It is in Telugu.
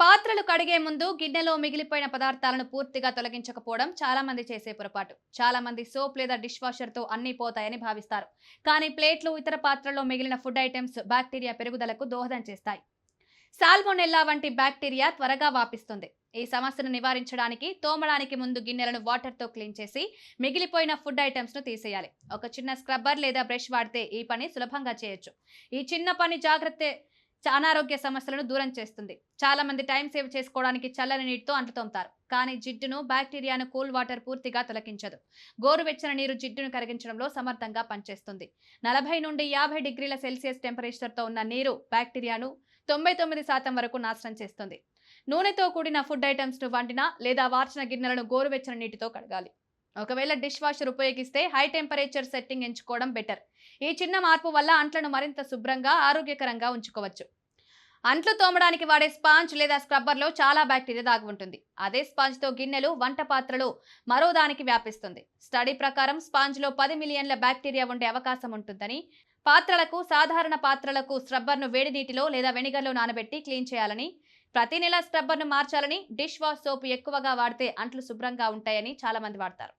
పాత్రలు కడిగే ముందు గిన్నెలో మిగిలిపోయిన పదార్థాలను పూర్తిగా తొలగించకపోవడం చాలా మంది చేసే పొరపాటు. చాలా మంది సోప్ లేదా డిష్ వాషర్తో అన్ని పోతాయని భావిస్తారు. కానీ ప్లేట్లు ఇతర పాత్రల్లో మిగిలిన ఫుడ్ ఐటమ్స్ బ్యాక్టీరియా పెరుగుదలకు దోహదం చేస్తాయి. సాల్మోనెల్లా వంటి బ్యాక్టీరియా త్వరగా వ్యాపిస్తుంది ఈ సమస్యను నివారించడానికి తోమడానికి ముందు గిన్నెలను వాటర్తో క్లీన్ చేసి మిగిలిపోయిన ఫుడ్ ఐటమ్స్ను తీసేయాలి. ఒక చిన్న స్క్రబ్బర్ లేదా బ్రష్ వాడితే ఈ పని సులభంగా చేయొచ్చు. ఈ చిన్న పని జాగ్రత్త అనారోగ్య సమస్యలను దూరం చేస్తుంది. చాలా మంది టైం సేవ్ చేసుకోవడానికి చల్లని నీటితో అంట్లు కానీ జిడ్డును బ్యాక్టీరియాను కూల్ వాటర్ పూర్తిగా తొలగించదు. గోరువెచ్చని నీరు జిడ్డును కరిగించడంలో సమర్థంగా పనిచేస్తుంది. నలభై నుండి యాభై డిగ్రీల సెల్సియస్ టెంపరేచర్తో ఉన్న నీరు బ్యాక్టీరియాను తొంభై తొమ్మిది శాతం వరకు నాశనం చేస్తుంది. నూనెతో కూడిన ఫుడ్ ఐటమ్స్ వండినా వండిన లేదా వార్చిన గిన్నెలను గోరువెచ్చని నీటితో కడగాలి. ఒకవేళ డిష్ వాషర్ ఉపయోగిస్తే హై టెంపరేచర్ సెట్టింగ్ ఎంచుకోవడం బెటర్. ఈ చిన్న మార్పు వల్ల అంట్లను మరింత శుభ్రంగా ఆరోగ్యకరంగా ఉంచుకోవచ్చు. అంట్లు తోమడానికి వాడే స్పాంజ్ లేదా స్క్రబ్బర్లో చాలా బ్యాక్టీరియా దాగి ఉంటుంది. అదే స్పాంజ్తో గిన్నెలు వంట పాత్రలు మరో దానికి వ్యాపిస్తుంది. స్టడీ ప్రకారం స్పాంజ్లో పది మిలియన్ల బ్యాక్టీరియా ఉండే అవకాశం ఉంటుందని పాత్రలకు సాధారణ పాత్రలకు స్క్రబ్బర్ను వేడి నీటిలో లేదా వెనిగర్లో నానబెట్టి క్లీన్ చేయాలని ప్రతి నెల స్క్రబ్బర్ను మార్చాలని డిష్ వాష్ సోప్ ఎక్కువగా వాడితే అంట్లు శుభ్రంగా ఉంటాయని చాలా మంది వాడతారు.